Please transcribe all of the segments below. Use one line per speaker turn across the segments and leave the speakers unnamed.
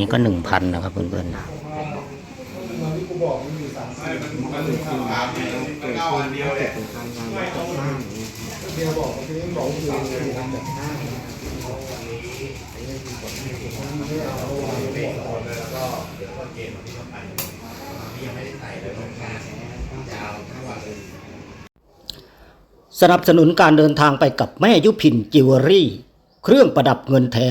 นี้ก็หนึ่งพันนะครับเพื่อนๆสนับสนุนการเดินทางไปกับแม่ยุพินจิวเวลรี่ เครื่องประดับเงินแท้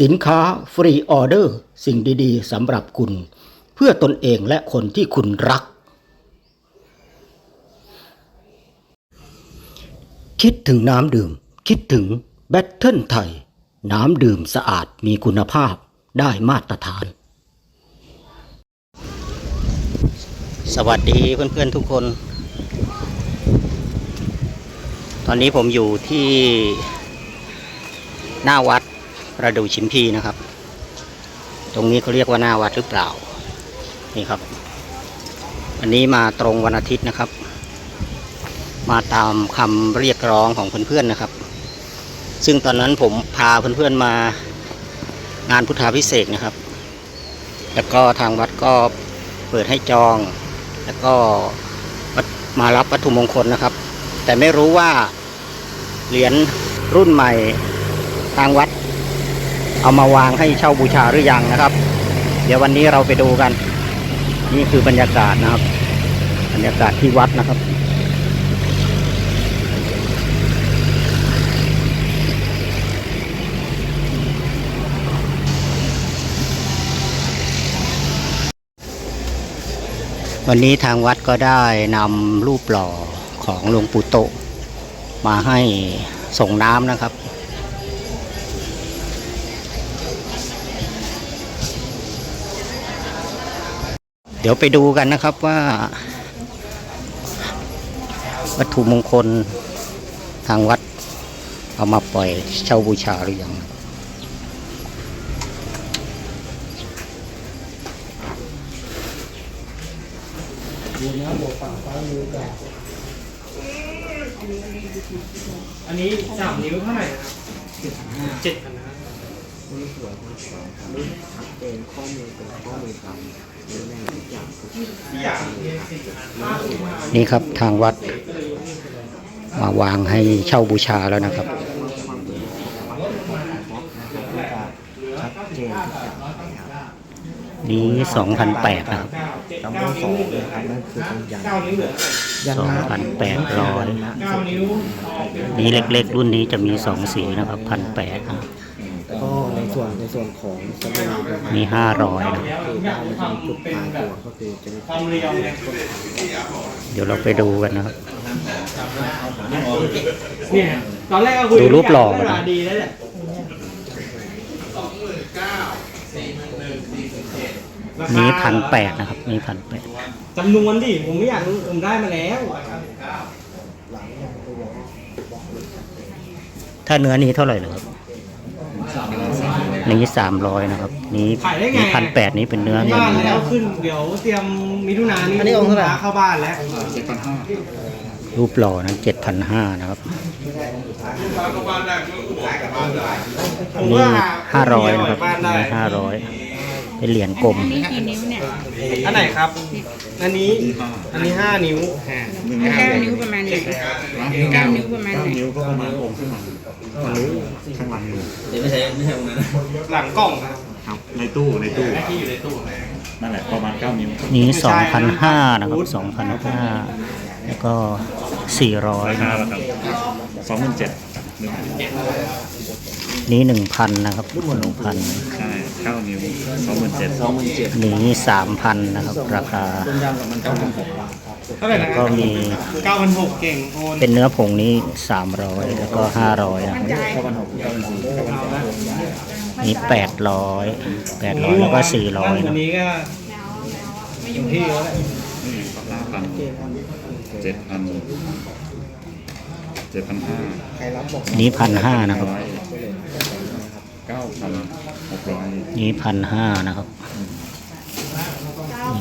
สินค้าฟรีออเดอร์ สิ่งดีๆสำหรับคุณ เพื่อตนเองและคนที่คุณรัก คิดถึงน้ำดื่ม คิดถึงแบตเทิลไทย น้ำดื่มสะอาดมีคุณภาพได้มาตรฐาน สวัสดีเพื่อนๆทุกคน ตอนนี้ผมอยู่ที่หน้าวัด ระดูชิมพีนะครับ ตรงนี้เขาเรียกว่าหน้าวัดหรือเปล่า นี่ครับ อันนี้มาตรงวันอาทิตย์นะครับ มาตามคำเรียกร้องของเพื่อนๆนะครับ ซึ่งตอนนั้นผมพาเพื่อนๆมางานพุทธาพิเศษนะครับ แล้วก็ทางวัดก็เปิดให้จอง แล้วก็มารับวัตถุมงคลนะครับ แต่ไม่รู้ว่าเหรียญรุ่นใหม่ทางวัด เอามาวางให้เช่าบูชาหรือยังนะครับ เดี๋ยววันนี้เราไปดูกัน นี่คือบรรยากาศนะครับ บรรยากาศที่วัดนะครับวันนี้ทางวัดก็ได้นำรูปหล่อของหลวงปู่โต มาให้ส่งน้ำนะครับ เดี๋ยวไปดูกันนะครับว่า วัตถุมงคลทางวัด เอามาปล่อยเช่าบูชาหรือยัง
อันนี้สามนิ้วเท่าไหร่นะครับเจ็ดพันห้า
นี่สวยทั้งสองครับชัดเจนข้อมือเป็นข้อมือดำ นี่
ครับทางวัดมาวางให้เช่าบูชาแล้วนะครับ
ความดีนะครับก็จะชัดเจนทุกอย่างนะครับ
นี้สองพันแปดนะครับ
จำนวนสองนะครับนั่นคือเป็นยัน
เก้านิ้วเหลือ
ยัน
สองพันแปดร้อย
นี้
เล็กๆ รุ่นนี้จะมีสองสีนะครับพันแปด
ก็ใน ส่วนในส่วนของสมุดนะครับ
มีห้าร้อยนะ
คือด้านมันจะมีจุดปลายตัวก็คือจะมี
ความเรียวเนี่ย
เดี๋ยวเราไปดูกันนะครับ
เนี่ยตอนแรกก็คุย
ดูรูปหล่อ
เว
นะ
ลาดีแล้วแหละ
นี้พันแปดนะครับนี้พันแปด
จำนวนดิผมไม่อยากรู้ผมได้มาแล้ว
ถ้าเนื้อนี้เท่าไหร่เหรอครับ นี้สามร้อยนะครับ นี้
ขายได้ไง
นี้พันแปดนี้เป็นเนื้อเงิน
บ้านแล้วขึ้นเดี๋ยวเตรียมมิถุนายนนี้อันนี้องค์เท่าไหร่เข้าบ้านแล้ว
รูปหล่อนั้นเจ็ดพันห้านะครับ
ผม
นี่
ว่า
ห้าร้อยนะครับ
บ้านได้
นี่ห้าร้อย เป็นเหรียญกลม
อันนี้กี่นิ้วเนี่ย
อันไหนครับ อันนี้ อันนี้ห้านิ้ว
มันเก้านิ้วประมาณไหนเก้านิ้วประมาณไหน
นิ้วก็ประมาณองค์ข้างหลังข้างหลังอยู่
หลังกล่องครับ
ครับในตู้ในตู้นั่นแหละประมาณ9นิ้ว
นี้สองพันห้านะครับสองพันห้าแล้วก็สี่ร้อย
ราคาละครับสองหมื่นเจ็ด
นี้หนึ่งพันนะครับหนึ่งพัน
ใช่ เก้านิ้วสองหมื่นเจ็ด
สองหมื่นเจ็ด
นี้สามพันนะครับราคา
เท่าไหร่
แล้ว
นะค
ก็
รับ
มี
เก้าพันหกเก่งโอน
เป็นเนื้อผงนี้สามร้อยแล้วก็ห้าร้อยนะครับนี้แปดร้อยแปดร้อยแล้วก็สี่ร้อย
ตั
นะ
วนี้ก็ที่แล้วแหละ
นี่ห้าพัน
เจนอัน
เจ็ดพันเจ็ดพันห้า
ใครรับบอก
นี้พันห้านะครับ
ไปเลยนะครับ
เก้าพันหกร้อย
นี้พันห้านะครับ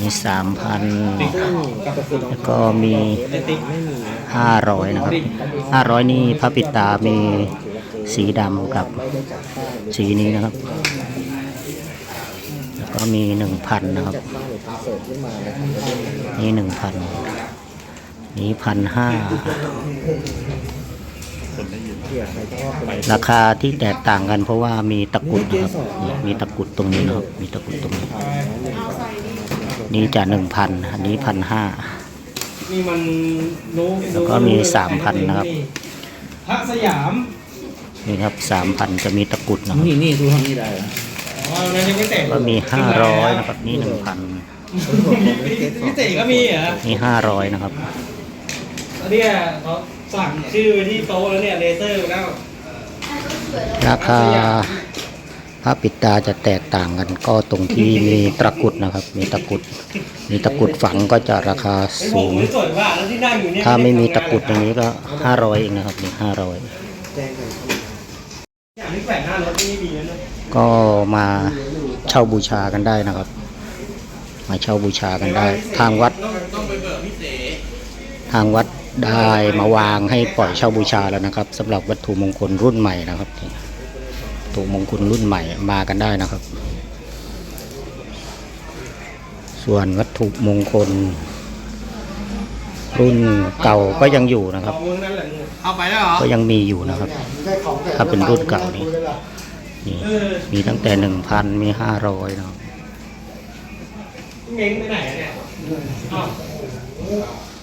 นี้สามพัน
ซึ่งกับตัวน้อง
แล้วก็มี
ไม่ติไม่มีนะ
ห้าร้อยนะครับห้าร้อยนี่พระปิดตามีสีดำกับ
ไม่ได้จัดป้ายหรือ
สีนี้นะครับ แล้วก็มีหนึ่งพันนะครับ
จัดป้ายหรือคอนเสิร์ตขึ้นมานะครับแล้วเป็น
นี่หนึ่งพันนี้พันห้า
รจะว่าเป็น
ราคาที่แตกต่างกันเพราะว่ามีตะกรุดนะครับนี่มีตะกรุดตรงนี้นะครับมีตะกรุดตรงนี้ นี่จะหนึ่งพันอันนี้พันห้า
นี่มันรู้
แล้วก็มี3,000นะครับ
พระสยาม
นี่ครับสามพันจะมีตะกรุดนะครับ
นี่นี่ดูทางนี้ได้
อ๋อนั้นยังไม่แต่ง
ก็มีห้าร้อยนะครับ นี่หนึ่งพัน
พิเศษก็มีเหรอ
นี่ห้าร้อยนะครับ
แล้วเนี่ยเขา สั่งชื่อไว้ที่โต๊ะแล้วเนี่ยเลเซอร์แล้ว
ราคาพระปิดตาจะแตกต่างกันก็ตรงที่มีตะกรุดนะครับ มีตะกรุด มีตะกรุดฝังก็จะราคา
ไอ้ผ
สู
ม
ง
สวยว่าแล้วที่นั่งอยู่เนี่ย
ถ้าไม่มีตะกรุดอย่างนี้ก็ห้าร้อยเองนะครับนี่ห้าร้อย
แจ้งกันเข้ามา
อย่างที่แขวนหน้ารถนี่มีแล้วนะ
ก็มาเช่าบูชากันได้นะครับ มาเช่าบูชากันได้ ทางวัด ทางวัด ได้มาวางให้ปล่อยเช่าบูชาแล้วนะครับสำหรับวัตถุมงคลรุ่นใหม่นะครับนี่วัตถุมงคลรุ่นใหม่มากันได้นะครับ ส่วนวัตถุมงคล รุ่นเก่าก็ยังอยู่นะครับ
เอามือนั่นแหละเอาไปแล้วเหรอ
ก็ยังมีอยู่นะครับ ถ้าเป็นรุ่นเก่านี่นี่
เออ
มีตั้งแต่หนึ่งพันมีห้าร้อยนะครับ
เม้งไปไหนอะเนี่ยอ้าว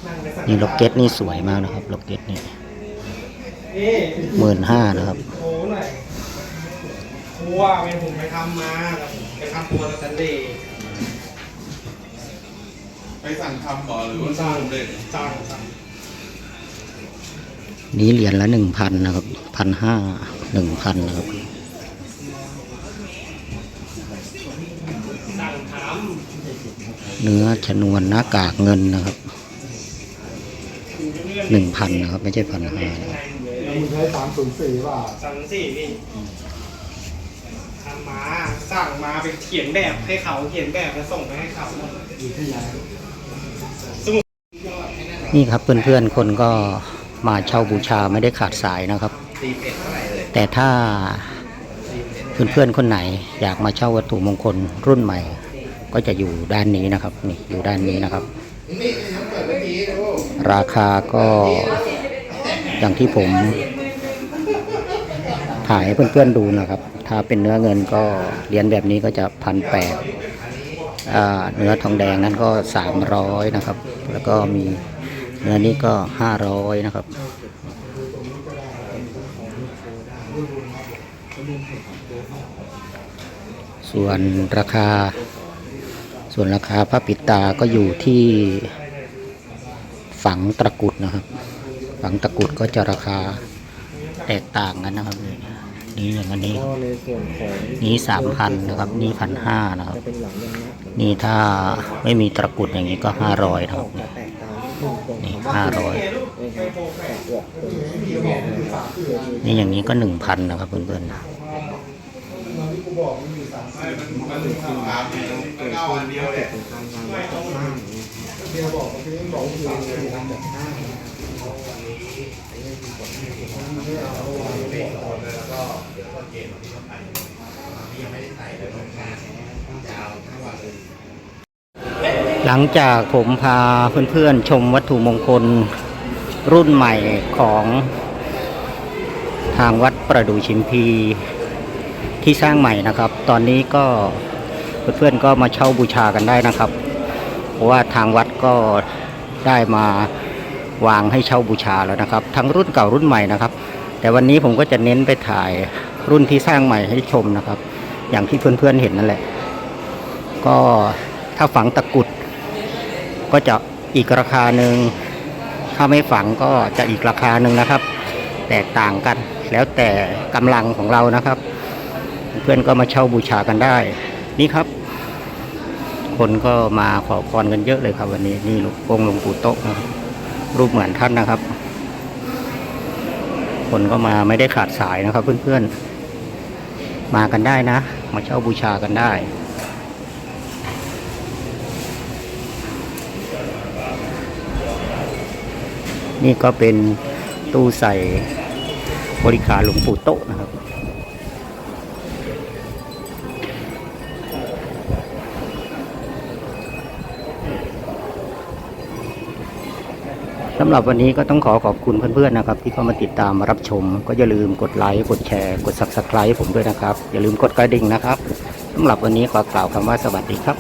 นั่งไปสั่ง
นี่ล็อกเก็ตนี่สวยมากนะครับล็อกเก็ตนี่
นี่
หมื่นห้านะครับ
โอ้หน่อยครัวเป็นผมไปทำมาไปทำตัวสแตนเลย์
ไปสั่งทำก่อนหรือว่าสั่งเด็ด
สั่งสั่ง
นี้เหรียญละหนึ่งพันนะครับพันห้าหนึ่งพันนะครับ
สั่งถาม
เนื้อชนวนหน้ากากเงินนะครับ หนึ่งพันนะครับ ไม่ใช่พันห้า
มึงใช้สามศูนย์สี่ป่ะ
สั่งสี่นี่ทำมาสั่งมาไปเขียนแบบให้เขาเขียนแบบแล้วส่งไปให้เขา
อยู่ที่ไหน
นี่ครับเพื่อนๆคนก็มาเช่าบูชาไม่ได้ขาดสายนะครับ แต่ถ้าเพื่อนๆคนไหนอยากมาเช่าวัตถุมงคลรุ่นใหม่ ก็จะอยู่ด้านนี้นะครับนี่อยู่ด้านนี้นะครับ ราคาก็อย่างที่ผมถ่ายให้เพื่อนๆดูนะครับ ถ้าเป็นเนื้อเงินก็เหรียญแบบนี้ก็จะพันแปดเนื้อทองแดงนั้นก็สามร้อยนะครับ แล้วก็มีเนื้อนี้ก็ห้าร้อยนะครับส่วนราคา ส่วนราคาพระปิดตาก็อยู่ที่ ฝังตะกรุดนะครับ ฝังตะกรุดก็จะราคาแตกต่างกันนะครับ นี่อย่างอันนี้
ก็ในส่วนของ
นี้สามพันนะครับนี่พันห้านะครับ
จะเป็นหลังยังนะ
นี่ถ้าไม่มีตะกรุดอย่างนี้ก็ห้าร้อยนะครับ
จะแตกต่างที่ตรง
นี่
คำว่า
ห้าร้อย
เนี่ยลูกไปโปรแฟ
แต
ร์
กออกตรงนี้
นี่อย่างนี้ก็หนึ่งพันนะ ครับเพื่อน
มันทำตามเนี่ยมันก็เอาอันเดียวเลย
เป็นทางงานแบบสร้างเนี่ย
เบียร์บอกว่าพี่บอกว่าสามสี่
ทำแบบสร้าง
ๆหลังจากผมพาเพื่อนๆชมวัตถุมงคลรุ่นใหม่ของทางวัดประดูชิมพีที่สร้างใหม่นะครับ ตอนนี้ก็เพื่อนๆก็มาเช่าบูชากันได้นะครับ เพราะว่าทางวัดก็ได้มาวางให้เช่าบูชาแล้วนะครับ ทั้งรุ่นเก่ารุ่นใหม่นะครับ แต่วันนี้ผมก็จะเน้นไปถ่ายรุ่นที่สร้างใหม่ให้ชมนะครับ อย่างที่เพื่อนๆเห็นนั่นแหละ ก็ถ้าฝังตะกุด ก็จะอีกราคาหนึ่งถ้าไม่ฝังก็จะอีกราคาหนึ่งนะครับ แตกต่างกันแล้วแต่กำลังของเรานะครับ เพื่อนก็มาเช่าบูชากันได้ นี่ครับ คนก็มาขอพรกันเยอะเลยครับ วันนี้นี่องค์หลวงปู่โต๊ะรูปเหมือนท่านนะครับ คนก็มาไม่ได้ขาดสายนะครับ เพื่อนๆ มากันได้นะ มาเช่าบูชากันได้นี่ก็เป็นตู้ใส่บริการหลวงปู่โต๊ะนะครับ สำหรับวันนี้ก็ต้องขอขอบคุณเพื่อนๆนะครับ ที่เข้ามาติดตามมารับชม ก็อย่าลืมกดไลค์กดแชร์ กด subscribe ผมด้วยนะครับ อย่าลืมกดกระดิ่งนะครับสำหรับวันนี้ขอกล่าวคำว่าสวัสดีครับ